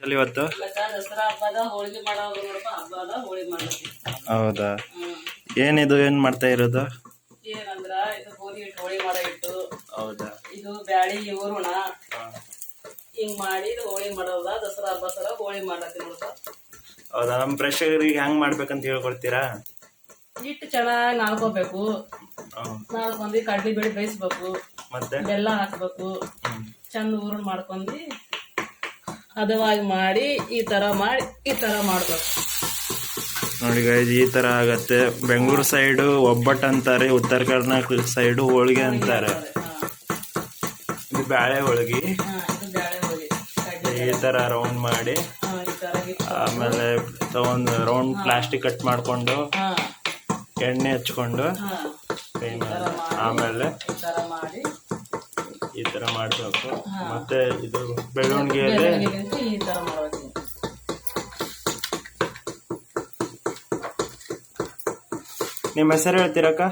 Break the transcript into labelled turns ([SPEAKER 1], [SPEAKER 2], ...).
[SPEAKER 1] ಚಲ್ ಇವತ್ತು? ಹೌದಾ? ಏನಿದು ಏನು ಮಾಡ್ತಾ ಇರೋದು?
[SPEAKER 2] ಏನಂದ್ರ ಇದು ಗೋಧಿ ಹಿಟ್ಟು ಹೋಳಿ ಮಾಡ ಹಿಟ್ಟು
[SPEAKER 1] ಹೌದಾ?
[SPEAKER 2] ಇದು ಬ್ಯಾಳಿ ಹೂರ್ಣ ಹಿಂಗ್ ಮಾಡಿ ಇದು ಹೋಳಿಗೆ ಮಾಡೋದ ದಸರಾ ಹಬ್ಬ ಸಲ ಹೋಳಿ ಮಾಡ್ಲತ್ತಿ ನೋಡಪ್ಪ.
[SPEAKER 1] ಹೌದಾ? ನಮ್ಮ ಪ್ರೇಕ್ಷಕರಿಗೆ ಹೆಂಗ್ ಮಾಡ್ಬೇಕಂತ ಹೇಳ್ಕೊಡ್ತೀರಾ?
[SPEAKER 2] ಹಿಟ್ಟು ಚೆನ್ನಾಗಿ ನಾಳ್ಕೋಬೇಕು. ನಾಳ್ಕೊಂಡಿ ಕಡ್ಲಿ ಬೇಳೆ ಬೇಯಿಸ್ಬೇಕು.
[SPEAKER 1] ಮತ್ತೆ?
[SPEAKER 2] ಬೆಲ್ಲ ಹಾಕ್ಬೇಕು. ಚಂದ ಊರು ಮಾಡ್ಕೊಂಡು ಹದವಾಗಿ ಮಾಡಿ ಈ ತರ ಮಾಡಿ ಈ ತರ ಮಾಡ್ಬೇಕು.
[SPEAKER 1] ನೋಡಿ ಗೈಸ್ ಈ ತರ ಆಗತ್ತೆ. ಬೆಂಗಳೂರು ಸೈಡು ಒಬ್ಬಟ್ಟು ಅಂತಾರೆ ಉತ್ತರ ಕರ್ನಾಟಕ ಸೈಡು ಹೋಳಿಗೆ ಅಂತಾರೆ. ಇದು ಬ್ಯಾಳೆ ಹೋಳಿಗೆ. ಈ ತರ ರೌಂಡ್ ಮಾಡಿ ಆಮೇಲೆ ತಗೊಂಡು ರೌಂಡ್ ಪ್ಲಾಸ್ಟಿಕ್ ಕಟ್ ಮಾಡ್ಕೊಂಡು ಎಣ್ಣೆ ಹಚ್ಕೊಂಡು ಆಮೇಲೆ
[SPEAKER 2] ಈ ತರ
[SPEAKER 1] ಮಾಡ್ಬೇಕು. ಮತ್ತೆ ಇದು
[SPEAKER 2] ಬೆಳವಣಿಗೆಯಲ್ಲಿ ಈ ಮಾಡ್ಬೇಕು.
[SPEAKER 1] ನಿಮ್ಮ ಹೆಸರು ಹೇಳ್ತೀರಕ್ಕ